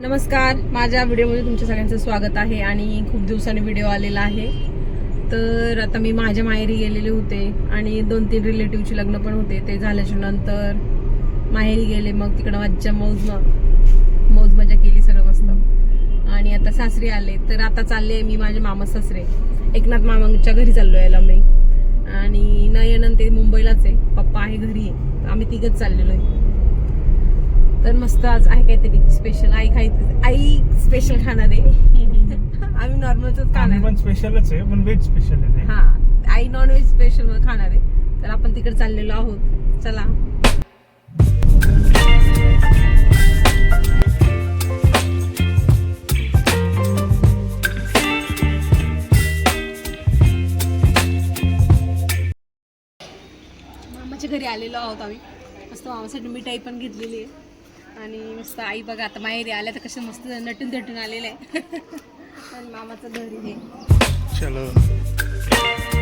नमस्कार माझ्या व्हिडिओमध्ये तुमच्या सगळ्यांचं स्वागत आहे आणि खूप दिवसांनी व्हिडिओ आलेला आहे. तर आता मी माझ्या माहेरी गेलेले होते आणि दोन तीन रिलेटिव्हचे लग्न पण होते. ते झाल्याच्यानंतर माहेरी गेले मग तिकडं मज्जा मौज मौज मजा केली सर्व मस्त. आणि आता सासरी आले. तर आता चालले मी माझे मामा सासरे. एकनाथ मामांच्या घरी चाललो यायला मी. आणि नयनन ते मुंबईलाच आहे. पप्पा आहे घरी. आहे आम्ही तिघंच चाललेलो आहे. तर मस्त आज आहे काहीतरी स्पेशल आई खाय आई स्पेशल खाणार आहे. आम्ही नॉर्मलच खाणार. पण स्पेशलच आहे पण व्हेज स्पेशल आहे. हा. आई नॉनव्हेज स्पेशल खाणार आहे. तर आपण तिकडे चाललेलो आहोत. चला. मामाच्या घरी आलेलो आहोत आम्ही. मस्त मामासाठी मिठाई पण घेतलेली आहे. आणि मस्त आई बघा आता माहेरी आल्या तर कसे मस्त नटून धटून आलेले आहे. आणि मामाचं घरी आहे. चलो.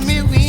me. We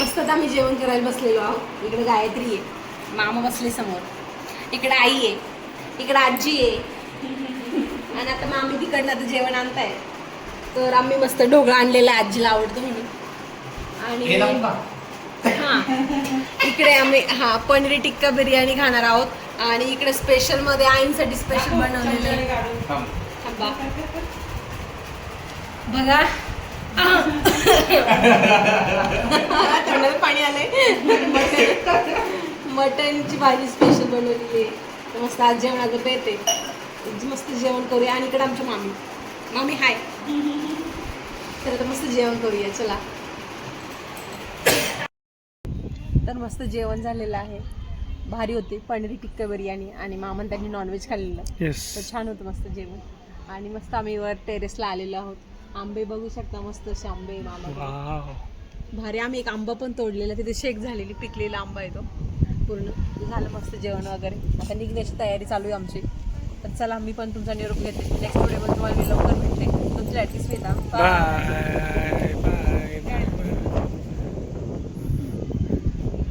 मस्त आता आम्ही जेवण करायला बसलेलो आहोत इकडे गायत्री आहे. मामा बसले समोर. इकडे आई आहे. इकडे आजी आहे. आणि आता मामी तिकडनं आता जेवण आणताय. तर आम्ही मस्त ढोकळा आणलेला आहे. आजीला आवडतो म्हणून. आणि हा. इकडे आम्ही हा पनीर टिक्का बिर्याणी खाणार आहोत. आणि इकडे स्पेशलमध्ये आईंसाठी स्पेशल बनवलेलं. बघा. तोंडाला पाणी आलंय. मटन मटनची भाजी स्पेशल बनवलेली आहे. मस्त आज जेवणाचं बेत आहे. मस्त जेवण करूया. आणि इकडे आमच्या मामी. मामी हाय तर आता मस्त जेवण करूया. चला. तर मस्त जेवण झालेलं आहे. भारी होती. पनीर टिक्का बिर्याणी आणि मामन त्यांनी नॉनव्हेज खाल्लेलं. येस तर छान होतं मस्त जेवण. आणि मस्त आम्ही वर टेरेसला आलेलो आहोत. आंबे बघू शकता मस्त असे आंबे मामा भारी आम्ही एक आंबा पण तोडलेला तिथे शेक झालेली पिकलेला आंबा आहे तो. पूर्ण झालं मस्त जेवण वगैरे. आता निघण्याची तयारी चालू आहे आमची. तर चला मी पण तुमचा निरोप घेते. नेक्स्ट व्हिडिओ तुम्हाला मी लवकर भेटते. तुमची ॲटलीस्ट येता बाय